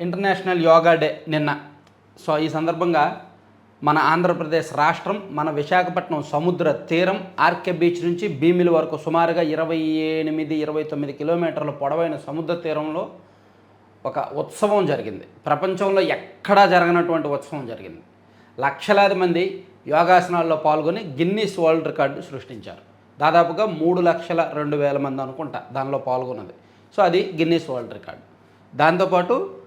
International yoga day నిన్న. So ఈ సందర్భంగా మన ఆంధ్రప్రదేశ్ రాష్ట్రం మన విశాఖపట్నం సముద్ర తీరం ఆర్కే బీచ్ నుంచి భీమిలి వరకు సుమారుగా ఇరవై ఎనిమిది ఇరవై తొమ్మిది కిలోమీటర్ల పొడవైన సముద్ర తీరంలో ఒక ఉత్సవం జరిగింది. ప్రపంచంలో ఎక్కడా జరగనటువంటి ఉత్సవం జరిగింది. లక్షలాది మంది యోగాసనాల్లో పాల్గొని గిన్నీస్ వరల్డ్ రికార్డు సృష్టించారు. దాదాపుగా మూడు లక్షల రెండు వేల మంది అనుకుంటా దానిలో పాల్గొన్నది. సో అది గిన్నీస్ వరల్డ్ రికార్డు. దాంతోపాటు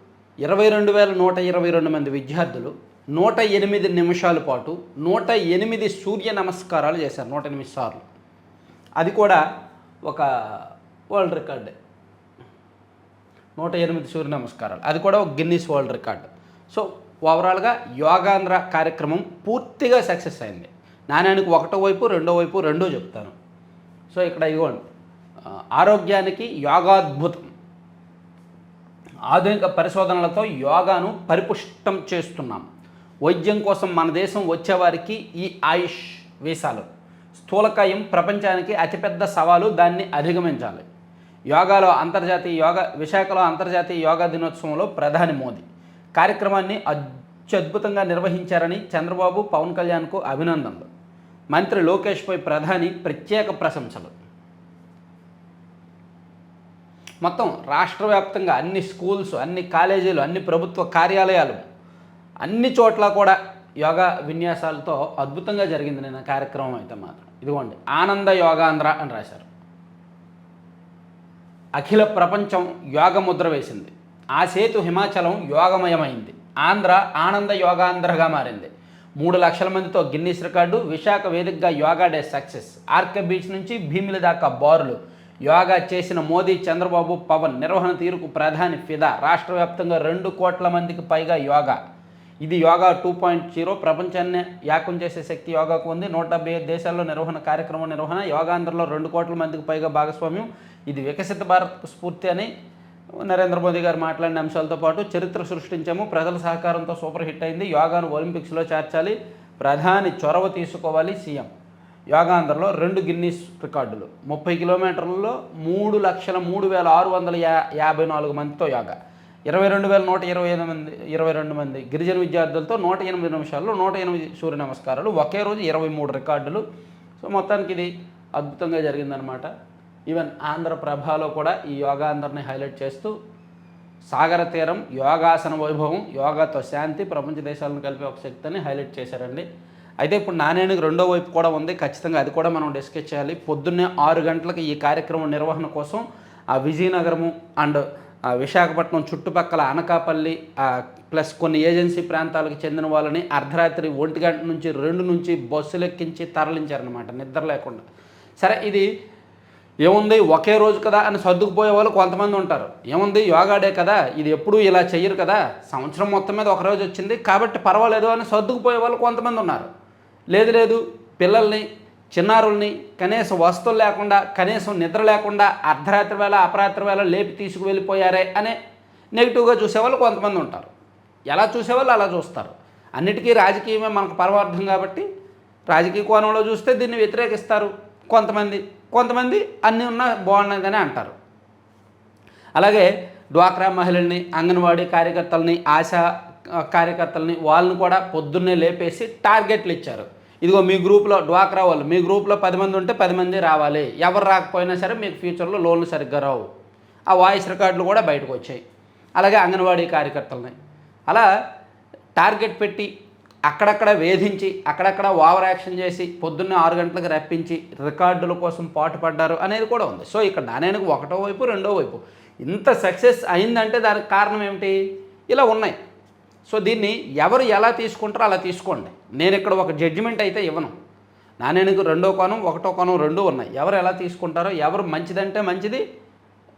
ఇరవై రెండు వేల నూట ఇరవై రెండు మంది విద్యార్థులు నూట ఎనిమిది నిమిషాల పాటు నూట ఎనిమిది సూర్య నమస్కారాలు చేశారు నూట ఎనిమిది సార్లు. అది కూడా ఒక వరల్డ్ రికార్డే. నూట ఎనిమిది సూర్య నమస్కారాలు. అది కూడా ఒక గిన్నీస్ వరల్డ్ రికార్డ్. సో ఓవరాల్గా యోగాంధ్ర కార్యక్రమం పూర్తిగా సక్సెస్ అయింది. నాణ్యానికి ఒకటో వైపు రెండో వైపు రెండో చెప్తాను. సో ఇక్కడ ఇగోండి ఆరోగ్యానికి యోగాద్భుతం. ఆధునిక పరిశోధనలతో యోగాను పరిపుష్టం చేస్తున్నాం. వైద్యం కోసం మన దేశం వచ్చేవారికి ఈ ఆయుష్ వీసాలు. స్థూలకాయం ప్రపంచానికి అతిపెద్ద సవాలు దాన్ని అధిగమించాలి. యోగాలో అంతర్జాతీయ యోగా విశాఖలో అంతర్జాతీయ యోగా దినోత్సవంలో ప్రధాని మోదీ కార్యక్రమాన్ని అత్యద్భుతంగా నిర్వహించారని చంద్రబాబు పవన్ కళ్యాణ్కు అభినందనలు. మంత్రి లోకేష్పై ప్రధాని ప్రత్యేక ప్రశంసలు. మొత్తం రాష్ట్ర వ్యాప్తంగా అన్ని స్కూల్స్ అన్ని కాలేజీలు అన్ని ప్రభుత్వ కార్యాలయాలు అన్ని చోట్ల కూడా యోగా విన్యాసాలతో అద్భుతంగా జరిగింది నిన్న కార్యక్రమం అయితే మాత్రం. ఇదిగోండి ఆనంద యోగాంధ్ర అని రాశారు. అఖిల ప్రపంచం యోగ ముద్ర వేసింది. ఆ సేతు హిమాచలం యోగమయమైంది. ఆంధ్ర ఆనంద యోగాంధ్రగా మారింది. మూడు లక్షల మందితో గిన్నీస్ రికార్డు విశాఖ వేదికగా yoga day success RK beach నుంచి భీమిలి దాకా బారులు యోగా చేసిన మోదీ చంద్రబాబు పవన్ నిర్వహణ తీరుకు ప్రధాని ఫిదా. రాష్ట్ర వ్యాప్తంగా రెండు కోట్ల మందికి పైగా యోగా. ఇది యోగా టూ పాయింట్ జీరో ప్రపంచాన్ని యాకం చేసే శక్తి యోగాకు ఉంది. నూట డెబ్బై ఐదు దేశాల్లో నిర్వహణ కార్యక్రమం నిర్వహణ యోగాంధ్రలో రెండు కోట్ల మందికి పైగా భాగస్వామ్యం. ఇది వికసిత భారత్ స్ఫూర్తి అని నరేంద్ర మోదీ గారు మాట్లాడిన అంశాలతో పాటు చరిత్ర సృష్టించాము. ప్రజల సహకారంతో సూపర్ హిట్ అయింది. యోగాను ఒలింపిక్స్లో చేర్చాలి. ప్రధాని చొరవ తీసుకోవాలి సీఎం. యోగాంధ్రలో రెండు గిన్నీస్ రికార్డులు. ముప్పై కిలోమీటర్లలో మూడు లక్షల మూడు వేల ఆరు వందల యా యాభై నాలుగు మందితో యోగా. ఇరవై రెండు వేల నూట ఇరవై ఐదు మంది ఇరవై రెండు మంది గిరిజన విద్యార్థులతో నూట ఎనిమిది నిమిషాల్లో నూట ఎనిమిది సూర్య నమస్కారాలు ఒకే రోజు ఇరవై మూడు రికార్డులు. సో మొత్తానికి ఇది అద్భుతంగా జరిగిందనమాట ఈవెన్ ఆంధ్రప్రభలో కూడా ఈ యోగాంధ్రని హైలైట్ చేస్తూ సాగర తీరం యోగాసన వైభవం యోగాతో శాంతి ప్రపంచ దేశాలను కలిపే ఒక శక్తిని హైలైట్ చేశారండి. అయితే ఇప్పుడు నాణ్యానికి రెండో వైపు కూడా ఉంది. ఖచ్చితంగా అది కూడా మనం డిస్కస్ చేయాలి. పొద్దున్నే ఆరు గంటలకు ఈ కార్యక్రమం నిర్వహణ కోసం ఆ విజయనగరము అండ్ విశాఖపట్నం చుట్టుపక్కల అనకాపల్లి ప్లస్ కొన్ని ఏజెన్సీ ప్రాంతాలకు చెందిన వాళ్ళని అర్ధరాత్రి ఒంటి గంట నుంచి రెండు నుంచి బస్సులు ఎక్కించి తరలించారనమాట నిద్ర లేకుండా. సరే ఇది ఏముంది? ఒకే రోజు కదా అని సర్దుకుపోయే వాళ్ళు కొంతమంది ఉంటారు. ఏముంది? యోగాడే కదా. ఇది ఎప్పుడూ ఇలా చెయ్యరు కదా. సంవత్సరం మొత్తం మీద ఒక రోజు వచ్చింది. కాబట్టి పర్వాలేదు అని సర్దుకుపోయే వాళ్ళు కొంతమంది ఉన్నారు. లేదు లేదు. పిల్లల్ని చిన్నారుల్ని కనీసం వస్తువులు లేకుండా కనీసం నిద్ర లేకుండా అర్ధరాత్రి వేళ అపరాత్రి వేళ లేపి తీసుకువెళ్ళిపోయారే అనే నెగిటివ్గా చూసేవాళ్ళు కొంతమంది ఉంటారు. ఎలా చూసేవాళ్ళు అలా చూస్తారు. అన్నిటికీ రాజకీయమే మనకు పరమార్థం కాబట్టి రాజకీయ కోణంలో చూస్తే దీన్ని వ్యతిరేకిస్తారు కొంతమంది. కొంతమంది అన్నీ ఉన్నా బాగున్నదని అంటారు. అలాగే డ్వాక్రా మహిళల్ని అంగన్వాడీ కార్యకర్తల్ని ఆశా కార్యకర్తలని వాళ్ళని కూడా పొద్దున్నే లేపేసి టార్గెట్లు ఇచ్చారు. ఇదిగో మీ గ్రూప్లో డ్వాక్రా వాళ్ళు మీ గ్రూప్లో పది మంది ఉంటే పది మంది రావాలి. ఎవరు రాకపోయినా సరే మీకు ఫ్యూచర్లో లోన్లు సరిగ్గా రావు. ఆ వాయిస్ రికార్డులు కూడా బయటకు వచ్చాయి. అలాగే అంగన్వాడీ కార్యకర్తలని. అలా టార్గెట్ పెట్టి అక్కడక్కడ వేధించి అక్కడక్కడ ఓవర్ యాక్షన్ చేసి పొద్దున్నే ఆరు గంటలకు రప్పించి రికార్డుల కోసం పాటుపడ్డారు అనేది కూడా ఉంది. సో ఇక్కడ నాణ్యానికి ఒకటో వైపు రెండో వైపు. ఇంత సక్సెస్ అయిందంటే దానికి కారణం ఏమిటి? ఇలా ఉన్నాయి. సో దీన్ని ఎవరు ఎలా తీసుకుంటారో అలా తీసుకోండి. నేను ఇక్కడ ఒక జడ్జిమెంట్ అయితే ఇవ్వను. నాణ్యానికి రెండో కోణం ఒకటో కోణం రెండు ఉన్నాయి. ఎవరు ఎలా తీసుకుంటారో ఎవరు మంచిదంటే మంచిది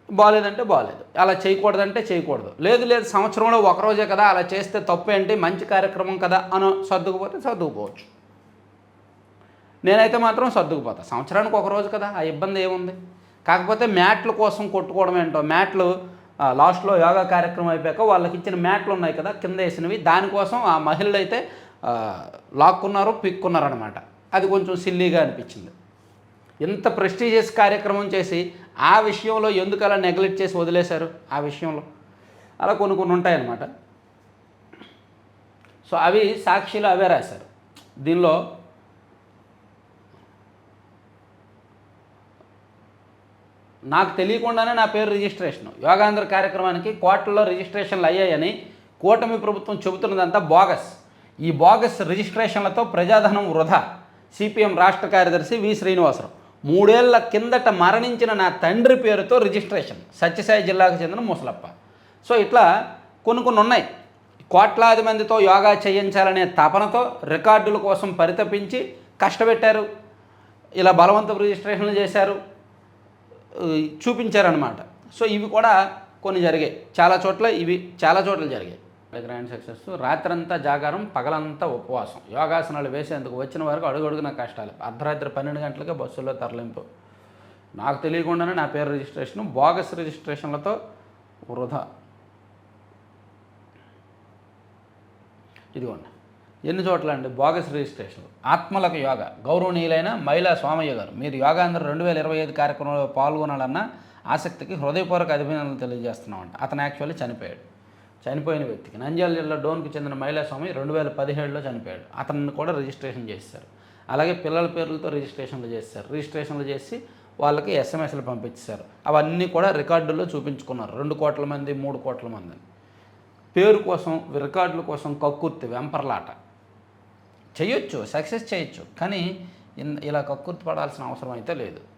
బాగాలేదంటే బాగాలేదు అలా చేయకూడదంటే చేయకూడదు. లేదు లేదు సంవత్సరంలో ఒక రోజే కదా అలా చేస్తే తప్పు ఏంటి మంచి కార్యక్రమం కదా అని సర్దుకుపోతే సర్దుకుపోవచ్చు. నేనైతే మాత్రం సర్దుకుపోతా. సంవత్సరానికి ఒక రోజు కదా ఆ ఇబ్బంది ఏముంది? కాకపోతే మ్యాట్ల కోసం కొట్టుకోవడం ఏంటో మ్యాట్లు లాస్ట్లో యోగా కార్యక్రమం అయిపోయాక వాళ్ళకి ఇచ్చిన మ్యాట్లు ఉన్నాయి కదా కింద వేసినవి. దానికోసం ఆ మహిళలు అయితే లాక్కున్నారు పిక్కున్నారు అనమాట అది కొంచెం సిల్లీగా అనిపించింది. ఇంత ప్రెస్టీజియస్ కార్యక్రమం చేసి ఆ విషయంలో ఎందుకు అలా నెగ్లెక్ట్ చేసి వదిలేశారు ఆ విషయంలో? అలా కొన్ని కొన్ని ఉంటాయన్నమాట. సో అవి సాక్షిలో అవే రాశారు. దీనిలో నాకు తెలియకుండానే నా పేరు రిజిస్ట్రేషన్. యోగాంధ్ర కార్యక్రమానికి కోట్లలో రిజిస్ట్రేషన్లు అయ్యాయని కూటమి ప్రభుత్వం చెబుతున్నదంతా బోగస్. ఈ బోగస్ రిజిస్ట్రేషన్లతో ప్రజాధనం వృధా. సిపిఎం రాష్ట్ర కార్యదర్శి వి శ్రీనివాసరావు. మూడేళ్ళ కిందట మరణించిన నా తండ్రి పేరుతో రిజిస్ట్రేషన్. సత్యసాయి జిల్లాకు చెందిన ముసలప్ప. సో ఇట్లా కొన్ని కొన్ని ఉన్నాయి. కోట్లాది మందితో యోగా చేయించాలనే తపనతో రికార్డుల కోసం పరితపించి కష్టపెట్టారు. ఇలా బలవంతపు రిజిస్ట్రేషన్లు చేశారు. చూపించారనమాట సో ఇవి కూడా కొన్ని జరిగాయి. చాలా చోట్ల ఇవి చాలా చోట్ల జరిగాయి. గ్రాండ్ సక్సెస్ రాత్రంతా జాగారం పగలంతా ఉపవాసం. యోగాసనాలు వేసేందుకు వచ్చిన వరకు అడుగడుగున కష్టాలు. అర్ధరాత్రి పన్నెండు గంటలకే బస్సుల్లో తరలింపు. నాకు తెలియకుండానే నా పేరు రిజిస్ట్రేషన్ బోగస్ రిజిస్ట్రేషన్లతో వృధా. ఇదిగోండి. ఎన్ని చోట్ల అండి? బోగస్ రిజిస్ట్రేషన్లు ఆత్మలకు యోగ. గౌరవనీయులైన మహిళా సోమయ్య గారు. మీరు యోగాంధ్ర రెండు వేల ఇరవై ఐదు కార్యక్రమంలో పాల్గొనాలన్న ఆసక్తికి హృదయపూర్వక అభినందనలు తెలియజేస్తున్నామంట అతను యాక్చువల్లీ చనిపోయాడు. చనిపోయిన వ్యక్తికి. నంద్యాల జిల్లా డోన్కి చెందిన మహిళా స్వామి రెండు వేల పదిహేడులో చనిపోయాడు. అతన్ని కూడా రిజిస్ట్రేషన్ చేశారు అలాగే పిల్లల పేర్లతో రిజిస్ట్రేషన్లు చేశారు రిజిస్ట్రేషన్లు చేసి వాళ్ళకి ఎస్ఎంఎస్లు పంపించారు అవన్నీ కూడా రికార్డుల్లో చూపించుకున్నారు. రెండు కోట్ల మంది మూడు కోట్ల మంది పేరు కోసం రికార్డుల కోసం కక్కుర్తి వెంపర్లాట. చేయొచ్చు సక్సెస్ చేయొచ్చు. కానీ ఇన్- ఇలా కక్కుర్తి పడాల్సిన అవసరం అయితే లేదు.